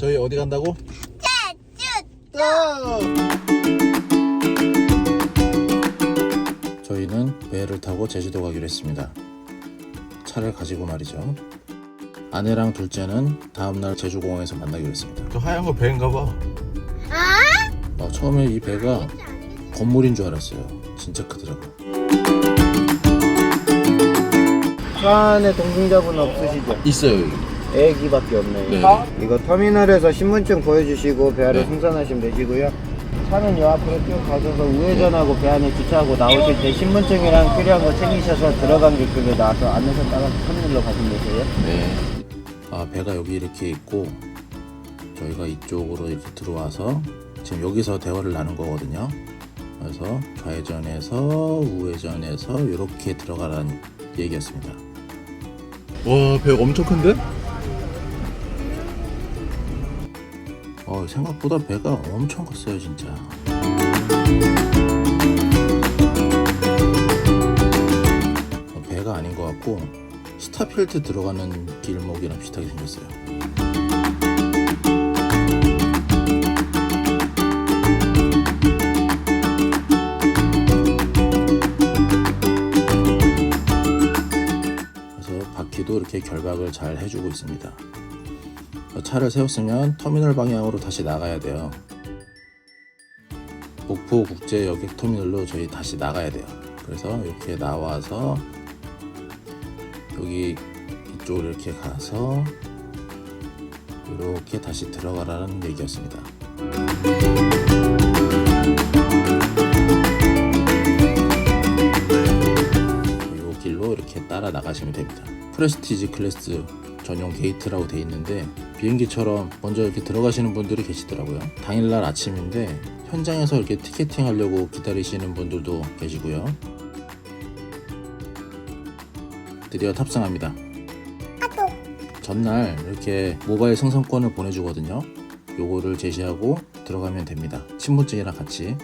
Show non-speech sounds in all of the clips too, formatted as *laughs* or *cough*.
저희 어디 간다고? 저희는 배를 타고 제주도 가기로 했습니다. 차를 가지고 말이죠. 아내랑 둘째는 다음날 제주공항에서 만나기로 했습니다. 저 하얀 거 배인가 봐. 어, 처음에 이 배가 건물인 줄 알았어요. 진짜 크더라고. 차 안에 동승자분 없으시죠? 있어요 여기. 애기밖에 없네요. 네. 이거 터미널에서 신분증 보여주시고 배 안에 네. 승선하시면 되시고요. 차는 요 앞으로 쭉 가셔서 우회전하고 배 안에 주차하고 나오실 때 신분증이랑 필요한 거 챙기셔서 들어간 길급에 나와서 안내선 따라서 터미널로 가시면 되세요. 네. 아 배가 여기 이렇게 있고 저희가 이쪽으로 이렇게 들어와서 지금 여기서 대화를 나눈 거거든요. 그래서 좌회전에서 우회전에서 이렇게 들어가라는 얘기였습니다. 와, 배 엄청 큰데? 어, 생각보다 배가 엄청 컸어요, 진짜. 어, 배가 아닌 것 같고 스타필드 들어가는 길목이랑 비슷하게 생겼어요. 그래서 바퀴도 이렇게 결박을 잘 해주고 있습니다. 차를 세웠으면 터미널 방향으로 다시 나가야 돼요. 목포 국제 여객 터미널로 저희 다시 나가야 돼요. 그래서 이렇게 나와서 여기 이쪽으로 이렇게 가서 이렇게 다시 들어가라는 얘기였습니다. 이 길로 이렇게 따라 나가시면 됩니다. 프레스티지 클래스 전용 게이트라고 돼 있는데 비행기처럼 먼저 이렇게 들어가시는 분들이 계시더라고요. 당일날 아침인데 현장에서 이렇게 티켓팅 하려고 기다리시는 분들도 계시고요. 드디어 탑승합니다. 전날 이렇게 모바일 승선권을 보내주거든요. 요거를 제시하고 들어가면 됩니다. 신분증이랑 같이.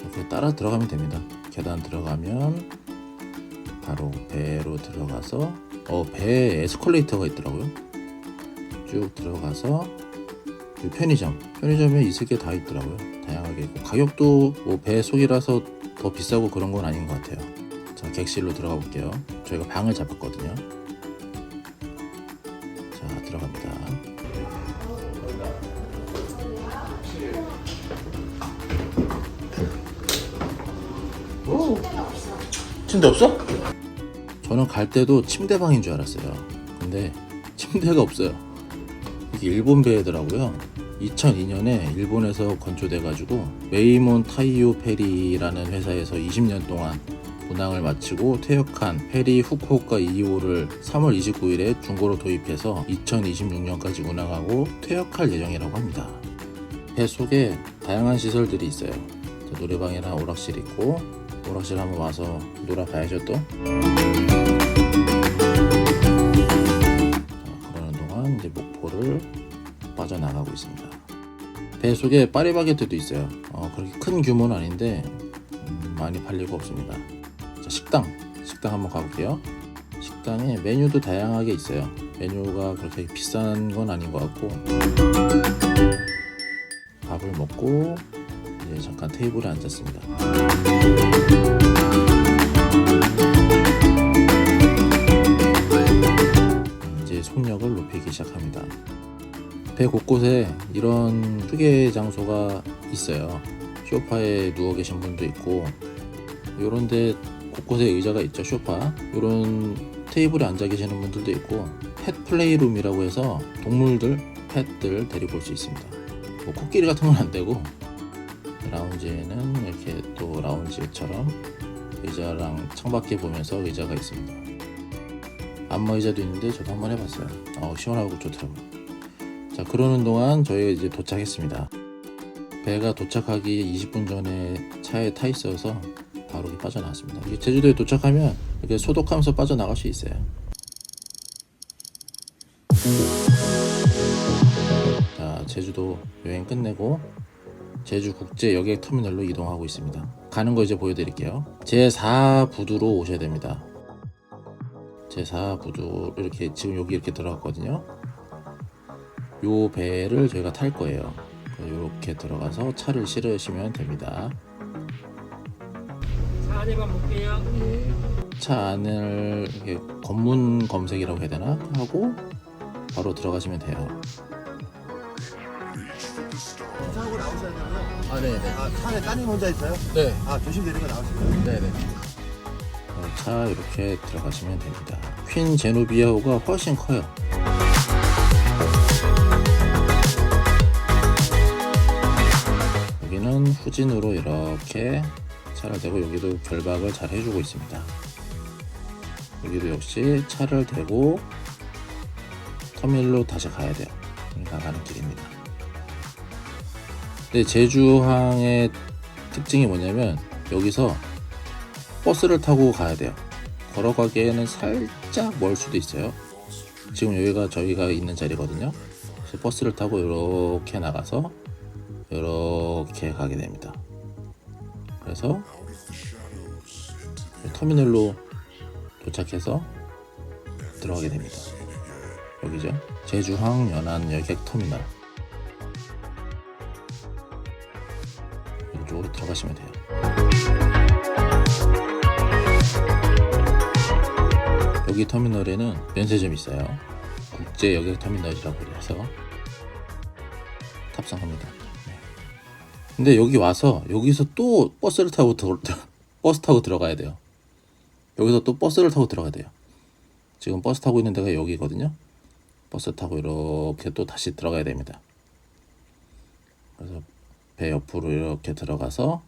이렇게 따라 들어가면 됩니다. 계단 들어가면 바로 배로 들어가서 어 배에 에스컬레이터가 있더라고요. 쭉 들어가서 이 편의점 편의점에 있을 게다 있더라고요. 다양하게 있고 가격도 뭐 배 속이라서 더 비싸고 그런 건 아닌 것 같아요. 자 객실로 들어가 볼게요. 저희가 방을 잡았거든요. 자 들어갑니다. 침대 없어? 저는 갈 때도 침대방인 줄 알았어요. 근데 침대가 없어요. 이게 일본 배더라고요. 2002년에 일본에서 건조돼가지고 메이몬 타이요 페리라는 회사에서 20년 동안 운항을 마치고 퇴역한 페리 후쿠오카 2호를 3월 29일에 중고로 도입해서 2026년까지 운항하고 퇴역할 예정이라고 합니다. 배 속에 다양한 시설들이 있어요. 자, 노래방이랑 오락실 있고 오락실 한번 와서 놀아봐야죠 또. 나가고 있습니다. 배 속에 파리바게트도 있어요. 어, 그렇게 큰 규모는 아닌데 음, 많이 팔리고 없습니다. 자, 식당 식당 한번 가볼게요. 식당에 메뉴도 다양하게 있어요. 메뉴가 그렇게 비싼 건 아닌 것 같고 밥을 먹고 이제 잠깐 테이블에 앉았습니다. 이제 속력을 높이기 시작합니다. 배 곳곳에 이런 휴게 장소가 있어요. 소파에 누워 계신 분도 있고, 요런데 곳곳에 의자가 있죠, 소파. 요런 테이블에 앉아 계시는 분들도 있고, 펫 플레이룸이라고 해서 동물들, 펫들 데리고 올 수 있습니다. 뭐 코끼리 같은 건 안 되고, 라운지에는 이렇게 또 라운지처럼 의자랑 창밖에 보면서 의자가 있습니다. 안마 의자도 있는데 저도 한번 해봤어요. 어, 시원하고 좋더라고요. 자, 그러는 동안 저희가 이제 도착했습니다. 배가 도착하기 20분 전에 차에 타 있어서 바로 빠져나왔습니다. 제주도에 도착하면 이렇게 소독하면서 빠져나갈 수 있어요. 자, 제주도 여행 끝내고 제주 국제 여객 터미널로 이동하고 있습니다. 가는 거 이제 보여드릴게요. 제 4부두로 오셔야 됩니다. 제4부두 이렇게 지금 여기 이렇게 들어갔거든요. 요 배를 저희가 탈 거예요. 이렇게 들어가서 차를 실으시면 됩니다. 차 안에만 볼게요. 차 안을 이렇게 검문 검색이라고 해야 되나 하고 바로 들어가시면 돼요. 차하고 나오셔야 되고요. 아 네네 아, 차 안에 따님 혼자 있어요? 네 아, 조심 내리고 나오시면 돼요. 네네. 차 이렇게 들어가시면 됩니다. 퀸 제노비아호가 훨씬 커요. 여기는 후진으로 이렇게 차를 대고 여기도 결박을 잘 해주고 있습니다. 여기도 역시 차를 대고 터미널로 다시 가야 돼요. 나가는 길입니다. 근데 제주항의 특징이 뭐냐면 여기서 버스를 타고 가야 돼요. 걸어가기에는 살짝 멀 수도 있어요. 지금 여기가 저희가 있는 자리거든요. 버스를 타고 이렇게 나가서 이렇게 가게 됩니다. 그래서 터미널로 도착해서 들어가게 됩니다. 여기죠. 제주항 연안 여객 터미널. 이쪽으로 들어가시면 돼요. 여기 터미널에는 면세점이 있어요. 국제 여객 터미널이라고 그래서 탑승합니다. 네. 근데 여기 와서 여기서 또 버스를 타고 들- *laughs* 버스 타고 들어가야 돼요. 여기서 또 버스를 타고 들어가야 돼요. 지금 버스 타고 있는 데가 여기거든요. 버스 타고 이렇게 또 다시 들어가야 됩니다. 그래서 배 옆으로 이렇게 들어가서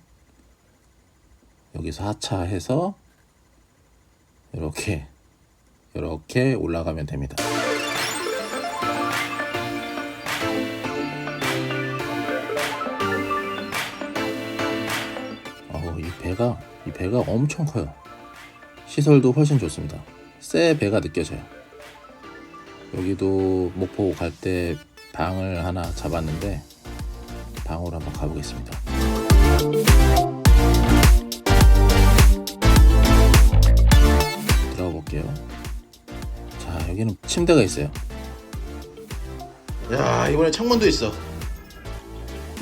여기서 하차해서 이렇게 이렇게 올라가면 됩니다. 배가 이 배가 엄청 커요. 시설도 훨씬 좋습니다. 새 배가 느껴져요. 여기도 목포 갈 때 방을 하나 잡았는데 방으로 한번 가보겠습니다. 들어가 볼게요. 자, 여기는 침대가 있어요. 야, 이번에 창문도 있어.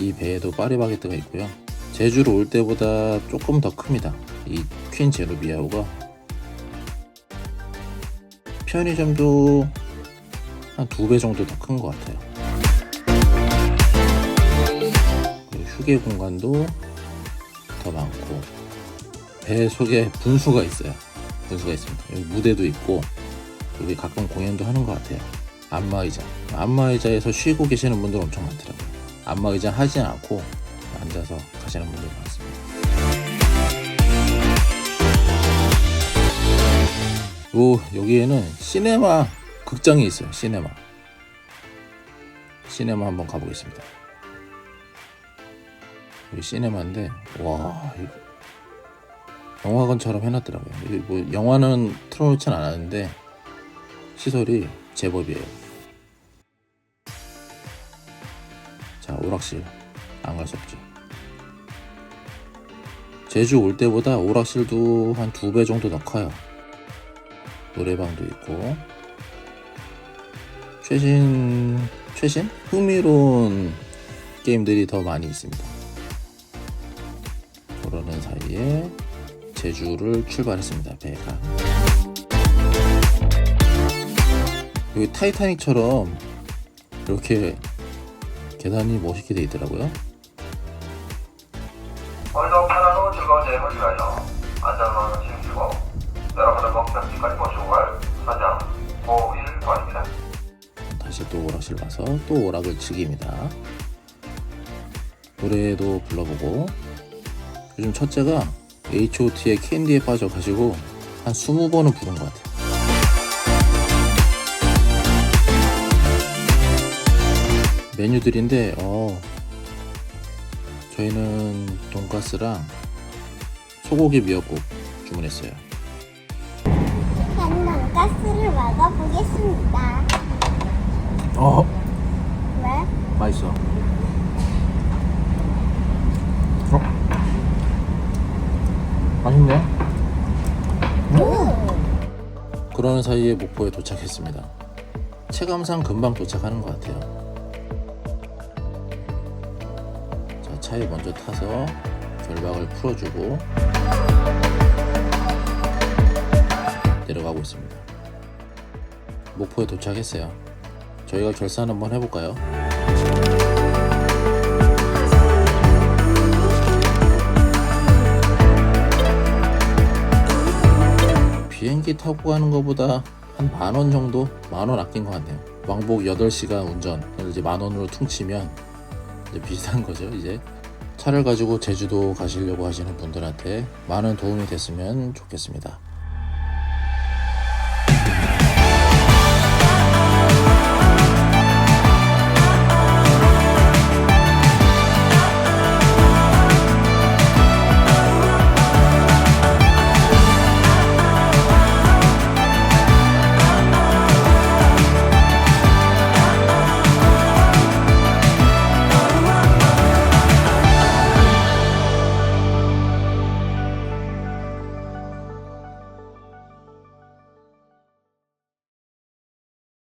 이 배에도 파리바게뜨가 있고요. 제주로 올 때보다 조금 더 큽니다. 이 퀸 제노비아호가 편의점도 한 두 배 정도 더 큰 것 같아요. 휴게 공간도 더 많고 배 속에 분수가 있어요. 분수가 있습니다. 여기 무대도 있고 여기 가끔 공연도 하는 것 같아요. 안마의자. 안마의자에서 쉬고 계시는 분들 엄청 많더라고요. 안마의자 하지 않고 앉아서 가시는 분들 많습니다. 요 여기에는 시네마 극장이 있어요. 시네마. 시네마 한번 가보겠습니다. 여기 시네마인데 와 이거 영화관처럼 해놨더라고요. 이게 뭐 영화는 틀어놓진 않았는데 시설이 제법이에요. 자 오락실 안 갈 수 없죠. 제주 올 때보다 오락실도 한 두 배 정도 더 커요. 노래방도 있고 최신 최신 흥미로운 게임들이 더 많이 있습니다. 그러는 사이에 제주를 출발했습니다. 배가 여기 타이타닉처럼 이렇게 계단이 멋있게 돼 있더라고요. 위하여 안전운항을 책임지고 여러분의 목적지까지 모시고 갈 선장 고일관입니다. 다시 또 오락실 가서 또 오락을 즐깁니다. 노래도 불러보고 요즘 첫째가 H.O.T의 캔디에 빠져가지고 한 20번은 부른 것 같아요. 메뉴들인데 어 저희는 돈가스랑 소고기 미역국 주문했어요. 저는 돈가스를 먹어보겠습니다. 어 왜? 맛있어. 어? 맛있네. 음. 그러는 사이에 목포에 도착했습니다. 체감상 금방 도착하는 것 같아요. 자, 차에 먼저 타서 결박을 풀어주고 내려가고 있습니다. 목포에 도착했어요. 저희가 결산 한번 해볼까요? 비행기 타고 가는 것보다 한 만 원 정도? 만 원 아낀 것 같네요. 왕복 8시간 운전을 이제 만 원으로 퉁치면 이제 비슷한 거죠, 이제. 차를 가지고 제주도 가시려고 하시는 분들한테 많은 도움이 됐으면 좋겠습니다.